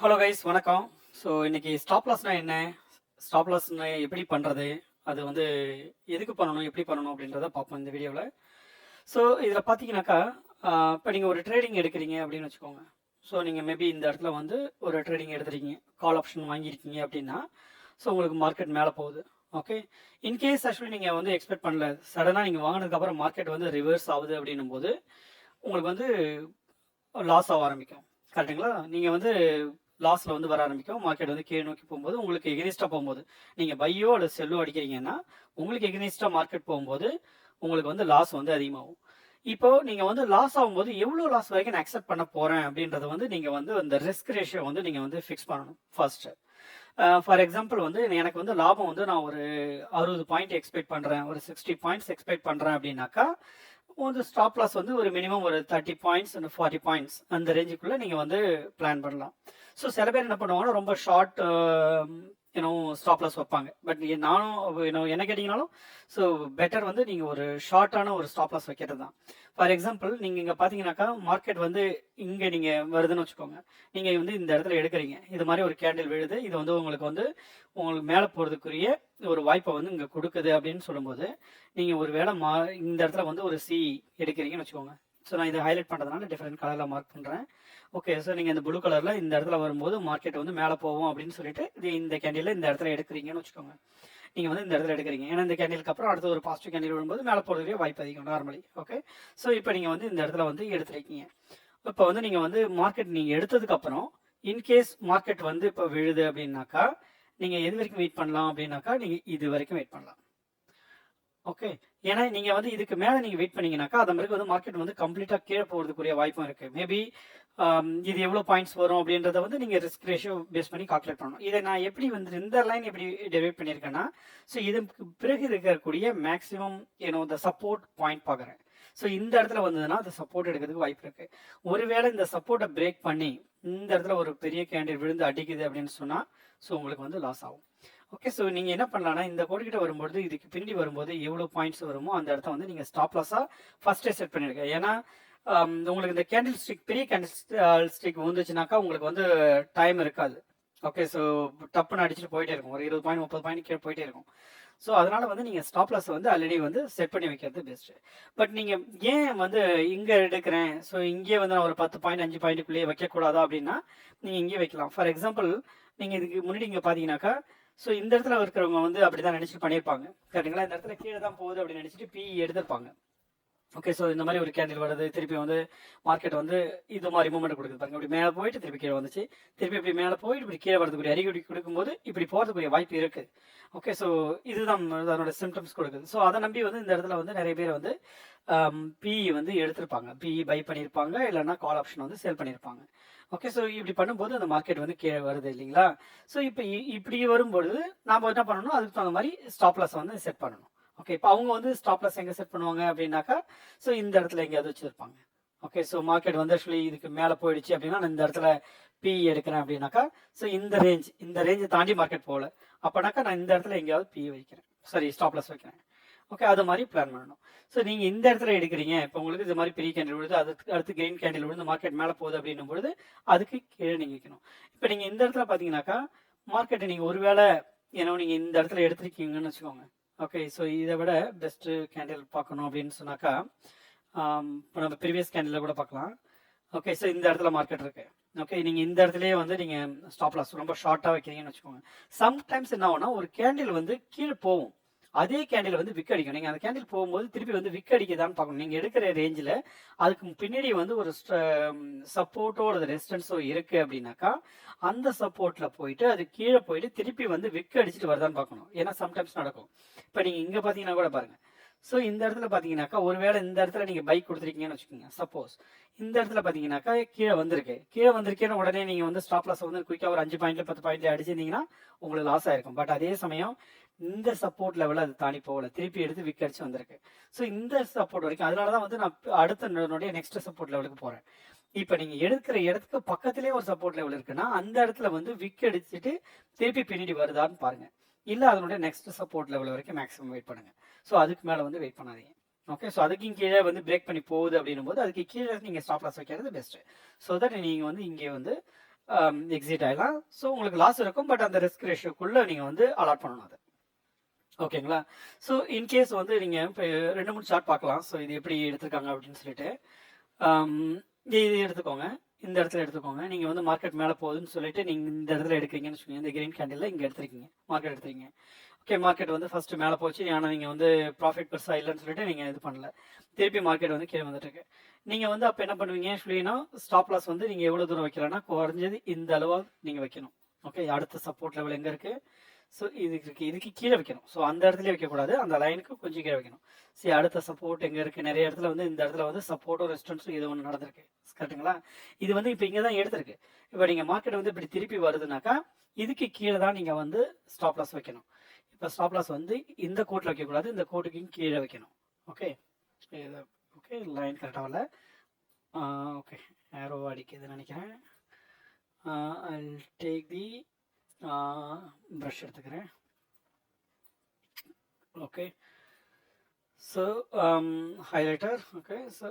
Hello guys வணக்கம். So இன்றைக்கி stop என்ன? ஸ்டாப் லாஸ்னா எப்படி பண்ணுறது அது வந்து எதுக்கு பண்ணணும்? எப்படி பண்ணணும்? அப்படின்றத பார்ப்போம் இந்த வீடியோவில் ஸோ இதில் பார்த்தீங்கன்னாக்கா இப்போ நீங்கள் ஒரு ட்ரேடிங் எடுக்கிறீங்க அப்படின்னு வச்சுக்கோங்க. ஸோ நீங்கள் மேபி இந்த இடத்துல வந்து ஒரு ட்ரேடிங் எடுத்துருக்கீங்க. கால் ஆப்ஷன் வாங்கியிருக்கீங்க அப்படின்னா ஸோ உங்களுக்கு மார்க்கெட் மேலே போகுது. ஓகே இன்கேஸ் ஆக்சுவலி நீங்கள் வந்து எக்ஸ்பெக்ட் பண்ணல சடனாக நீங்கள் வாங்கினதுக்கப்புறம் மார்க்கெட் வந்து ரிவர்ஸ் ஆகுது அப்படின்னும் போது உங்களுக்கு வந்து லாஸ் ஆக ஆரம்பிக்கும். கரெக்டுங்களா நீங்கள் வந்து லாஸில் வந்து வர ஆரம்பிக்கும். மார்க்கெட் வந்து கீழே நோக்கி போகும்போது உங்களுக்கு எகனிஸ்டாக போகும்போது நீங்கள் பையோ அல்லது செல்லோ அடிக்கிறீங்கன்னா உங்களுக்கு எகனிஸ்டாக மார்க்கெட் போகும்போது உங்களுக்கு வந்து லாஸ் வந்து அதிகமாகும். இப்போ நீங்கள் வந்து லாஸ் ஆகும்போது எவ்வளோ லாஸ் வரைக்கும் நான் அக்செப்ட் பண்ண போகிறேன் அப்படின்றத வந்து நீங்கள் வந்து அந்த ரிஸ்க் ரேஷியோ வந்து நீங்கள் வந்து ஃபிக்ஸ் பண்ணணும் ஃபர்ஸ்ட்டு ஃபார் எக்ஸாம்பிள் வந்து எனக்கு வந்து லாபம் வந்து நான் ஒரு அறுபது பாயிண்ட் எக்ஸ்பெக்ட் பண்ணுறேன் ஒரு சிக்ஸ்டி பாயிண்ட்ஸ் எக்ஸ்பெக்ட் பண்ணுறேன் அப்படின்னாக்கா வந்து ஸ்டாப் லாஸ் வந்து ஒரு மினிமம் ஒரு thirty points and forty points அந்த ரேஞ்சுக்குள்ளே நீங்கள் வந்து பிளான் பண்ணலாம். ஸோ சில பேர் என்ன பண்ணுவாங்கன்னா ரொம்ப short you know stop loss வைப்பாங்க. பட் நானும் என்ன கேட்டிங்கனாலும் ஸோ பெட்டர் வந்து நீங்கள் ஒரு ஷார்ட்டான ஒரு ஸ்டாப்லாஸ் வைக்கிறது தான். ஃபார் எக்ஸாம்பிள் நீங்கள் இங்கே பார்த்தீங்கன்னாக்கா மார்க்கெட் வந்து இங்கே நீங்கள் வருதுன்னு வச்சுக்கோங்க. நீங்கள் வந்து இந்த இடத்துல எடுக்கிறீங்க. இது மாதிரி ஒரு கேண்டில் விழுது. இது வந்து உங்களுக்கு வந்து உங்களுக்கு மேலே போகிறதுக்குரிய ஒரு வாய்ப்பை வந்து இங்கே கொடுக்குது அப்படின்னு சொல்லும்போது நீங்கள் ஒரு வேளை மா இந்த இடத்துல வந்து ஒரு சி எடுக்கிறீங்கன்னு வச்சுக்கோங்க. ஸோ நான் இதை ஹைலைட் பண்ணுறதுனால டிஃப்ரெண்ட் கலரில் மார்க் பண்ணுறேன் ஓகே ஸோ நீங்கள் இந்த ப்ளூ கலரில் இந்த இடத்துல வரும்போது மார்க்கெட் வந்து மேலே போகும் அப்படின்னு சொல்லிட்டு இது இந்த கேண்டில் இந்த இடத்துல எடுக்கிறீங்கன்னு வச்சுக்கோங்க. நீங்கள் வந்து இந்த இடத்துல எடுக்கிறீங்க. ஏன்னா இந்த கேண்டிலுக்கு அப்புறம் அடுத்து ஒரு பாசிட்டிவ் கேண்டில் வரும்போது மேலே போகிறதுக்கு வாய்ப்பு அதிகம் நார்மலி ஓகே ஸோ இப்போ நீங்கள் வந்து இந்த இடத்துல வந்து எடுத்துருக்கீங்க. இப்போ வந்து நீங்கள் வந்து மார்க்கெட் நீங்கள் எடுத்ததுக்கப்புறம் இன்கேஸ் மார்க்கெட் வந்து இப்போ விழுது அப்படின்னாக்கா நீங்கள் எது வரைக்கும் வெயிட் பண்ணலாம் அப்படின்னாக்கா நீங்கள் இது வரைக்கும் வெயிட் பண்ணலாம். ஓகே ஏன்னா நீங்க வந்து இதுக்கு மேலே நீங்க வெயிட் பண்ணீங்கன்னாக்கா அது மாதிரி வந்து மார்க்கெட் வந்து கம்ப்ளீட்டா கீழே போகிறதுக்குரிய வாய்ப்பும் இருக்கு. மேபி இது எவ்வளோ பாயிண்ட்ஸ் வரும் அப்படின்றத வந்து நீங்கள் ரிஸ்க் ரேஷியோ பேஸ் பண்ணி கால்குலேட் பண்ணணும். இதை நான் எப்படி வந்து இந்த லைன் எப்படி டெரைவ் பண்ணியிருக்கேன்னா ஸோ இதுக்கு பிறகு இருக்கக்கூடிய மேக்ஸிமம் ஏன்னோ இந்த சப்போர்ட் பாயிண்ட் பார்க்குறேன். ஸோ இந்த இடத்துல வந்ததுன்னா அது சப்போர்ட் எடுக்கிறதுக்கு வாய்ப்பு இருக்கு. ஒருவேளை இந்த சப்போர்ட்டை பிரேக் பண்ணி இந்த இடத்துல ஒரு பெரிய கேண்டில் விழுந்து அடிக்குது அப்படின்னு சொன்னால் ஸோ உங்களுக்கு வந்து லாஸ் ஆகும். ஓகே ஸோ நீங்கள் என்ன பண்ணலாம்னா இந்த கோடிக்கிட்ட வரும்போது இதுக்கு பிண்டி வரும்போது எவ்வளோ பாயிண்ட்ஸ் வருமோ அந்த இடத்த வந்து நீங்கள் ஸ்டாப் லாஸாக ஃபஸ்ட்டே செட் பண்ணிடுங்க. ஏன்னா um, உங்களுக்கு இந்த கேண்டில் ஸ்டிக் பெரிய கேண்டில் ஸ்டிக் uh, வந்துச்சுனாக்கா உங்களுக்கு வந்து டைம் இருக்காது. ஓகே ஸோ டப்புன்னு அடிச்சுட்டு போயிட்டே இருக்கும். ஒரு இருபது பாயிண்ட் முப்பது பாயிண்ட் கீழே போயிட்டே இருக்கும். ஸோ அதனால் வந்து நீங்கள் ஸ்டாப் லாஸ் வந்து ஆல்ரெடி வந்து செட் பண்ணி வைக்கிறது பெஸ்ட்டு பட் நீங்கள் ஏன் வந்து இங்கே எடுக்கிறேன்? ஸோ இங்கே வந்து நான் ஒரு பத்து பாயிண்ட் அஞ்சு பாயிண்ட்டுக்குள்ளேயே வைக்கக்கூடாதா அப்படின்னா நீங்கள் இங்கே வைக்கலாம். ஃபார் எக்ஸாம்பிள் நீங்கள் இதுக்கு முன்னாடி இங்கே பார்த்தீங்கன்னாக்கா ஸோ இந்த இடத்துல இருக்கிறவங்க வந்து அப்படிதான் நினச்சிட்டு பண்ணியிருப்பாங்க. கரெக்டுங்களா இந்த இடத்துல கீழே தான் போகுது அப்படின்னு நினைச்சிட்டு பிஇ எடுத்திருப்பாங்க. ஓகே ஸோ இந்த மாதிரி ஒரு கேண்டில் வருது திருப்பி வந்து மார்க்கெட் வந்து இது மாதிரி மூமெண்ட் கொடுக்குது பாருங்க. இப்படி மேலே போயிட்டு திருப்பி கீழே வந்துச்சு. திருப்பி இப்படி மேலே போயிட்டு இப்படி கீழே வரதுக்குரிய அறிகுறி கொடுக்கும்போது இப்படி போகிறதுக்குரிய வாய்ப்பு இருக்கு. ஓகே ஸோ இதுதான் அதனோட சிம்டம்ஸ் கொடுக்குது. ஸோ அதை நம்பி வந்து இந்த இடத்துல வந்து நிறைய பேர் வந்து um, பிஇ வந்து எடுத்திருப்பாங்க. பிஇ பை பண்ணியிருப்பாங்க இல்லைன்னா கால் ஆப்ஷன் வந்து சேல் பண்ணியிருப்பாங்க. ஓகே ஸோ இப்படி பண்ணும்போது அந்த மார்க்கெட் வந்து கீழே வருது இல்லைங்களா? ஸோ இப்போ இப்படி வரும்பொழுது நாம் என்ன பண்ணணும்? அதுக்கு தகுந்த மாதிரி ஸ்டாப்லாஸ் வந்து செட் பண்ணணும். ஓகே இப்போ அவங்க வந்து ஸ்டாப் லாஸ் எங்கே செட் பண்ணுவாங்க அப்படின்னாக்கா ஸோ இந்த இடத்துல எங்கேயாவது வச்சுருப்பாங்க. ஓகே ஸோ மார்க்கெட் வந்து ஆக்சுவலி இதுக்கு மேலே போயிடுச்சு அப்படின்னா நான் இந்த இடத்துல பி எடுக்கிறேன் அப்படின்னாக்கா ஸோ இந்த ரேஞ்ச் இந்த ரேஞ்சை தாண்டி மார்க்கெட் போகல. அப்போனாக்கா நான் இந்த இடத்துல எங்கேயாவது பி வைக்கிறேன். சாரி ஸ்டாப் லாஸ் வைக்கிறேன். ஓகே அது மாதிரி பிளான் பண்ணணும். ஸோ நீங்கள் இந்த இடத்துல எடுக்கிறீங்க இப்போ உங்களுக்கு இது மாதிரி பெரிய கேண்டில் விழுது அதுக்கு அடுத்து கிரீன் கேண்டில் விழுந்து மார்க்கெட் மேலே போகுது அப்படின்னும் பொழுது அதுக்கு கீழே நீங்கள் வைக்கணும். இப்போ நீங்கள் இந்த இடத்துல பார்த்தீங்கன்னாக்கா மார்க்கெட்டை நீங்கள் ஒருவேளை ஏன்னா நீங்கள் இந்த இடத்துல எடுத்திருக்கீங்கன்னு வச்சுக்கோங்க. ஓகே ஸோ இதை விட பெஸ்ட்டு கேண்டில் பார்க்கணும் அப்படின்னு சொன்னாக்கா இப்போ நம்ம ப்ரீவியஸ் கேண்டில் கூட பார்க்கலாம். ஓகே ஸோ இந்த இடத்துல மார்க்கெட் இருக்கு. ஓகே நீங்கள் இந்த இடத்துலயே வந்து நீங்கள் ஸ்டாப் லாஸ் ரொம்ப ஷார்ட்டாக வைக்கிறீங்கன்னு வச்சுக்கோங்க. சம்டைம்ஸ் என்ன ஆகும்னா ஒரு கேண்டில் வந்து கீழே போகும். அதே கேண்டில் வந்து விக் அடிக்கும். நீங்கள் அந்த கேண்டில் போகும்போது திருப்பி வந்து விக் அடிக்குதான்னு பார்க்கணும். நீங்கள் எடுக்கிற ரேஞ்சில் அதுக்கு பின்னாடி வந்து ஒரு சப்போர்ட்டோ ஒரு ரெசிஸ்டன்ஸோ இருக்குது அப்படின்னாக்கா அந்த சப்போர்ட்டில் போயிட்டு அது கீழே போயிட்டு திருப்பி வந்து விக் அடிச்சுட்டு வருதான்னு பார்க்கணும். ஏன்னா சம்டைம்ஸ் நடக்கும். இப்போ நீங்கள் இங்கே பார்த்தீங்கன்னா கூட பாருங்கள் ஸோ இந்த இடத்துல பார்த்தீங்கன்னாக்கா ஒருவேளை இந்த இடத்துல நீங்கள் பைக் கொடுத்துருக்கீங்கன்னு வச்சுக்கோங்க. சப்போஸ் இந்த இடத்துல பார்த்தீங்கன்னாக்கா கீழே வந்திருக்கு. கீழே வந்திருக்கேன்னு உடனே நீங்கள் வந்து ஸ்டாப் லாஸ் வந்து குயிக்காக ஒரு அஞ்சு பாயிண்ட்ல பத்து பாயிண்ட்ல அடிச்சிருந்தீங்கன்னா உங்களுக்கு லாஸ் ஆயிருக்கும். பட் அதே சமயம் இந்த சப்போர்ட் லெவலில் அது தாண்டி போகல. திருப்பி எடுத்து விக் அடிச்சு வந்திருக்கு. ஸோ இந்த சப்போர்ட் வரைக்கும் அதனால தான் வந்து நான் அடுத்த என்னுடைய நெக்ஸ்ட் சப்போர்ட் லெவலுக்கு போகிறேன் இப்போ நீங்கள் எடுக்கிற இடத்துக்கு பக்கத்திலே ஒரு சப்போர்ட் லெவல் இருக்குன்னா அந்த இடத்துல வந்து விக் அடிச்சுட்டு திருப்பி பின்னாடி வருதான்னு பாருங்கள் இல்லை அதனுடைய நெக்ஸ்ட் சப்போர்ட் லெவல் வரைக்கும் மேக்ஸிமம் வெயிட் பண்ணுங்க. ஸோ அதுக்கு மேலே வந்து வெயிட் பண்ணாதீங்க. ஓகே ஸோ அதுக்கும் கீழே வந்து பிரேக் பண்ணி போகுது அப்படின்னும் போது அதுக்கு கீழே நீங்கள் ஸ்டாப் லாஸ் வைக்கிறது பெஸ்ட்டு ஸோ தட் நீங்கள் வந்து இங்கே வந்து எக்ஸிட் ஆகலாம் ஸோ உங்களுக்கு லாஸ் இருக்கும் பட் அந்த ரிஸ்க் ரேஷியோக்குள்ளே நீங்கள் வந்து அலாட் பண்ணணும் அதை. ஓகேங்களா ஸோ இன்கேஸ் வந்து நீங்கள் இப்போ ரெண்டு மூணு சார்ட் பார்க்கலாம். ஸோ இது எப்படி எடுத்திருக்காங்க அப்படின்னு சொல்லிட்டு um, இது இது எடுத்துக்கோங்க. இந்த இடத்துல எடுத்துக்கோங்க. நீங்கள் வந்து மார்க்கெட் மேலே போகுதுன்னு சொல்லிட்டு நீங்கள் இந்த இடத்துல எடுக்கிறீங்கன்னு வச்சுக்கோங்க இந்த கிரீன் கேண்டில் இங்கே எடுத்துருக்கீங்க. மார்க்கெட் எடுத்துருக்கீங்க. ஓகே மார்க்கெட் வந்து ஃபர்ஸ்ட் மேலே போச்சு. ஆனால் நீங்கள் வந்து ப்ராஃபிட் பெருசாக இல்லைன்னு சொல்லிட்டு நீங்கள் இது பண்ணல. திருப்பி மார்க்கெட் வந்து கீழே வந்துட்டு இருக்கு. நீங்கள் வந்து அப்போ என்ன பண்ணுவீங்க? சொல்லினா ஸ்டாப் லாஸ் வந்து நீங்கள் எவ்வளோ தூரம் வைக்கலாம்னா குறைஞ்சது இந்த அளவாக நீங்கள் வைக்கணும். ஓகே அடுத்த சப்போர்ட் லெவல் எங்கே இருக்குது ஸோ இதுக்கு இதுக்கு கீழே வைக்கணும். ஸோ அந்த இடத்துல வைக்கக்கூடாது. அந்த லைனுக்கு கொஞ்சம் கீழே வைக்கணும். சரி அடுத்த சப்போர்ட் எங்கே இருக்குது நிறைய இடத்துல வந்து இந்த இடத்துல வந்து சப்போர்ட்டும் ரெஸ்டன்ஸும் இது ஒன்று நடந்திருக்கு. கரெக்ட்டுங்களா இது வந்து இப்போ இங்கே தான் எடுத்திருக்கு. இப்போ நீங்கள் மார்க்கெட் வந்து இப்படி திருப்பி வருதுனாக்கா இதுக்கு கீழே தான் நீங்கள் வந்து ஸ்டாப் லாஸ் வைக்கணும். இப்போ ஸ்டாப் லாஸ் வந்து இந்த கோட்டில் வைக்கக்கூடாது. இந்த கோட்டுக்கும் கீழே வைக்கணும். ஓகே ஓகே லைன் கரெக்டாக வரல. ஓகே ஏரோ அடிக்குதுன்னு நினைக்கிறேன். ஐ டேக் தி ப்ரஷ் எடுத்துக்கிறேன். Okay so highlighter okay so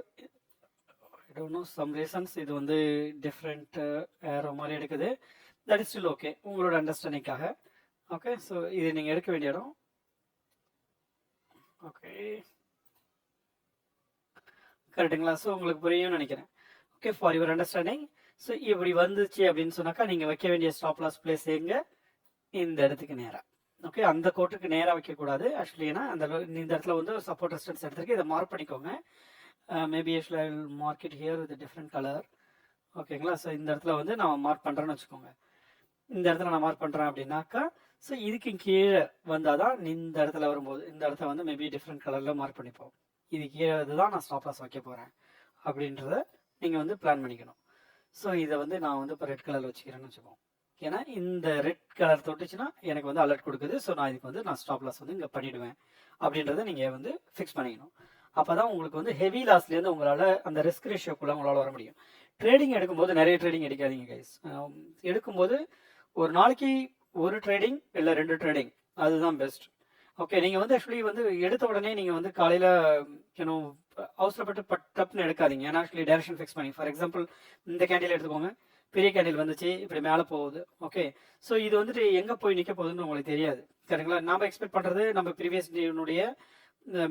I don't know some reasons இது வந்து டிஃப்ரெண்ட் ஏரோ uh, மாதிரி எடுக்குது. தட் இஸ் ஸ்டில் ஓகே உங்களோட அண்டர்ஸ்டாண்டிங்காக ஓகே ஸோ இது நீங்கள் எடுக்க வேண்டிய இடம். ஓகே கரெக்டுங்களா ஸோ உங்களுக்கு புரியும்னு நினைக்கிறேன். Okay for your understanding so இப்படி வந்துச்சு அப்படின்னு சொன்னாக்கா நீங்கள் வைக்க வேண்டிய ஸ்டாப் லாஸ் பிளேஸ் எங்கே? இந்த இடத்துக்கு நேராக ஓகே அந்த கோட்டுக்கு நேராக வைக்கக்கூடாது. ஆக்சுவலி ஏன்னா அந்த இந்த இடத்துல வந்து ஒரு சப்போர்ட் ரெஸ்டன்ஸ் எடுத்துருக்கு. இதை மார்க் பண்ணிக்கோங்க. Maybe actually I mark it here with different colour ஓகேங்களா ஸோ இந்த இடத்துல வந்து நான் மார்க் பண்ணுறேன்னு வச்சுக்கோங்க. இந்த இடத்துல நான் மார்க் பண்ணுறேன் அப்படின்னாக்கா ஸோ இதுக்கு கீழே வந்தால் தான் இந்த இடத்துல வரும்போது இந்த இடத்த வந்து மேபி டிஃப்ரெண்ட் கலரில் மார்க் பண்ணிப்போம். இது கீழே இதுதான் நான் ஸ்டாப் லாஸ் வைக்க போகிறேன் அப்படின்றத நீங்கள் வந்து பிளான் பண்ணிக்கணும். ஸோ இதை வந்து நான் வந்து இப்போ ரெட் கலர் வச்சுக்கிறேன்னு வச்சுக்கோம் ஏன்னா இந்த ரெட் கலர் தொட்டுச்சுன்னா எனக்கு வந்து அலர்ட் கொடுக்குது. ஸோ நான் இதுக்கு வந்து நான் ஸ்டாப் லாஸ் வந்து இங்கே பண்ணிவிடுவேன் அப்படின்றத நீங்கள் வந்து ஃபிக்ஸ் பண்ணிக்கணும். அப்போ தான் உங்களுக்கு வந்து ஹெவி லாஸ்லேருந்து உங்களால் அந்த ரிஸ்க் ரேஷியோக்குள்ளே உங்களால் வர முடியும். ட்ரேடிங் எடுக்கும்போது நிறைய ட்ரேடிங் எடுக்காதீங்க கைஸ் எடுக்கும்போது ஒரு நாளைக்கு ஒரு ட்ரேடிங் இல்லை ரெண்டு ட்ரேடிங் அதுதான் பெஸ்ட் ஓகே நீங்கள் வந்து ஆக்சுவலி வந்து எடுத்த உடனே நீங்கள் வந்து காலையில் ஏன்னோ அவசரப்பட்டு பட் டப்னு எடுக்காதீங்க. ஏன்னா ஆக்சுவலி டைரக்ஷன் ஃபிக்ஸ் பண்ணி ஃபார் எக்ஸாம்பிள் இந்த கேண்டில் எடுத்துக்கோங்க. பெரிய கேண்டில் வந்துச்சு இப்படி மேலே போகுது. ஓகே ஸோ இது வந்துட்டு எங்கே போய் நிற்க போகுதுன்னு உங்களுக்கு தெரியாது. சரிங்களா? நாம் எக்ஸ்பெக்ட் பண்ணுறது நம்ம ப்ரீவியஸ் டேனுடைய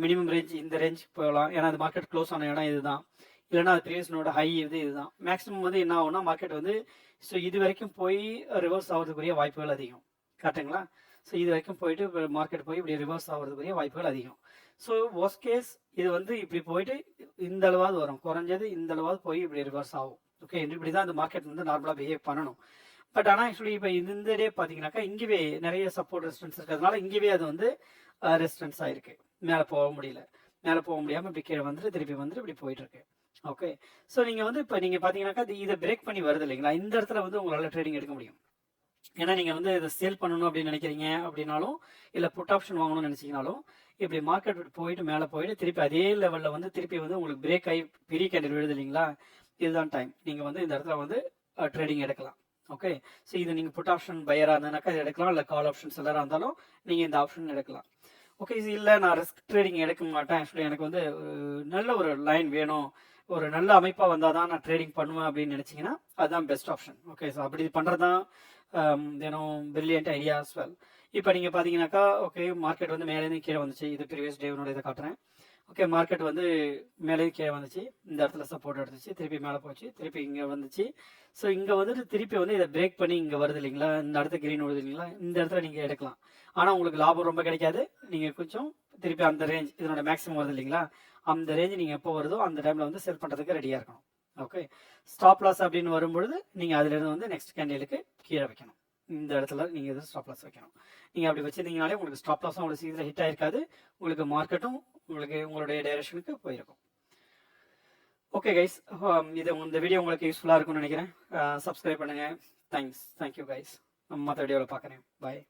மினிமம் ரேஞ்ச் இந்த ரேஞ்ச் போகலாம். ஏன்னா அது மார்க்கெட் க்ளோஸ் ஆன இடம் இதுதான். இல்லைன்னா அது ப்ரீவியஸ்னோட ஹை இது இதுதான். மேக்ஸிமம் வந்து என்ன ஆகும்னா மார்க்கெட் வந்து ஸோ இது வரைக்கும் போய் ரிவர்ஸ் ஆகிறதுக்குரிய வாய்ப்புகள் அதிகம். கரெக்டுங்களா ஸோ இது வரைக்கும் போயிட்டு இப்போ மார்க்கெட் போய் இப்படி ரிவர்ஸ் ஆகிறதுக்குரிய வாய்ப்புகள் அதிகம். ஸோ ஒர்ஸ்ட் கேஸ் இது வந்து இப்படி போயிட்டு இந்த அளவாவது வரும். குறைஞ்சது இந்த அளவாவது போய் இப்படி ரிவர்ஸ் ஆகும். ஓகே இப்படி தான் அந்த மார்க்கெட் வந்து நார்மலாக பிஹேவ் பண்ணணும். பட் ஆனால் ஆக்சுவலி இப்போ இந்த டே பார்த்தீங்கன்னாக்கா இங்கேவே நிறைய சப்போர்ட் ரெசிஸ்டன்ஸ் இருக்கிறதுனால இங்கேவே அது வந்து ரெசிஸ்டன்ஸ் ஆயிருக்கு. மேலே போக முடியல. மேலே போக முடியாமல் இப்படி கீழே வந்துட்டு திருப்பி வந்துட்டு இப்படி போயிட்டு இருக்கு ஓகே ஸோ நீங்கள் வந்து இப்போ நீங்கள் பார்த்தீங்கன்னாக்கா இது- இதை பிரேக் பண்ணி வருது இல்லைங்களா? இந்த இடத்துல வந்து உங்களால் ட்ரேடிங் எடுக்க முடியும். ஏன்னா நீங்கள் வந்து இதை சேல் பண்ணணும் அப்படின்னு நினைக்கிறீங்க அப்படின்னாலும் இல்லை புட் ஆப்ஷன் வாங்கணும்னு நினச்சிங்கனாலும் இப்படி மார்க்கெட் போயிட்டு மேலே போயிட்டு திருப்பி அதே லெவலில் வந்து திருப்பி வந்து உங்களுக்கு பிரேக் ஆகி பெரிய கேண்டில் விழுது இல்லைங்களா? இதுதான் டைம் நீங்கள் வந்து இந்த இடத்துல வந்து ட்ரேடிங் எடுக்கலாம். ஓகே ஸோ இது நீங்கள் புட் ஆப்ஷன் பையராக இருந்ததுனாக்கா இது எடுக்கலாம். இல்லை கால் ஆப்ஷன் செல்லராக இருந்தாலும் நீங்கள் இந்த ஆப்ஷன் எடுக்கலாம். ஓகே இது இல்லை நான் ரிஸ்க் ட்ரேடிங் எடுக்க மாட்டேன். ஆக்சுவலி எனக்கு வந்து நல்ல ஒரு லைன் வேணும். ஒரு நல்ல அமைப்பாக வந்தால் தான் நான் ட்ரேடிங் பண்ணுவேன் அப்படின்னு நினச்சிங்கன்னா அதுதான் பெஸ்ட் ஆப்ஷன் ஓகே ஸோ அப்படி பண்ணுறது தான் தினம் பிரில்லியன்ட் ஐடியா as வெல் இப்போ நீங்கள் பார்த்தீங்கன்னாக்கா ஓகே மார்க்கெட் வந்து மேலேருந்து கீழே வந்துச்சு. இது ப்ரீவியஸ் டேவனோட இதை காட்டுறேன். ஓகே மார்க்கெட் வந்து மேலேருந்து கீழே வந்துச்சு. இந்த இடத்துல சப்போர்ட் எடுத்துச்சு. திருப்பி மேலே போச்சு. திருப்பி இங்கே வந்துச்சு. ஸோ இங்கே வந்துட்டு திருப்பி வந்து இதை பிரேக் பண்ணி இங்கே வருது இல்லைங்களா? இந்த இடத்துல கிரீன் வருது இல்லைங்களா? இந்த இடத்துல நீங்கள் எடுக்கலாம். ஆனால் உங்களுக்கு லாபம் ரொம்ப கிடைக்காது. நீங்கள் கொஞ்சம் திருப்பி அந்த ரேஞ்ச் இதனோட மேக்ஸிமம் வருது இல்லைங்களா? அந்த ரேஞ்ச் நீங்கள் எப்போ வருதோ அந்த டைமில் வந்து செல் பண்ணுறதுக்கு ரெடியாக இருக்கணும். ஓகே ஸ்டாப் லாஸ் அப்படின்னு வரும்பொழுது நீங்கள் அதிலிருந்து வந்து நெக்ஸ்ட் கேண்டிலுக்கு கீழே வைக்கணும். இந்த இடத்துல நீங்கள் எதுவும் ஸ்டாப் லாஸ் வைக்கணும். நீங்கள் அப்படி வச்சிருந்தீங்கனாலே உங்களுக்கு ஸ்டாப் லாஸும் உங்களுக்கு சீக்கிரம் ஹிட் ஆயிருக்காது. உங்களுக்கு மார்க்கெட்டும் உங்களுக்கு உங்களுடைய டைரக்ஷனுக்கு போயிருக்கும். ஓகே கைஸ் um, இது இந்த வீடியோ உங்களுக்கு யூஸ்ஃபுல்லாக இருக்கும்னு நினைக்கிறேன். சப்ஸ்கிரைப் பண்ணுங்கள் தேங்க்ஸ் தேங்க்யூ கைஸ் மற்ற வீடியோவில் பார்க்குறேன். பாய்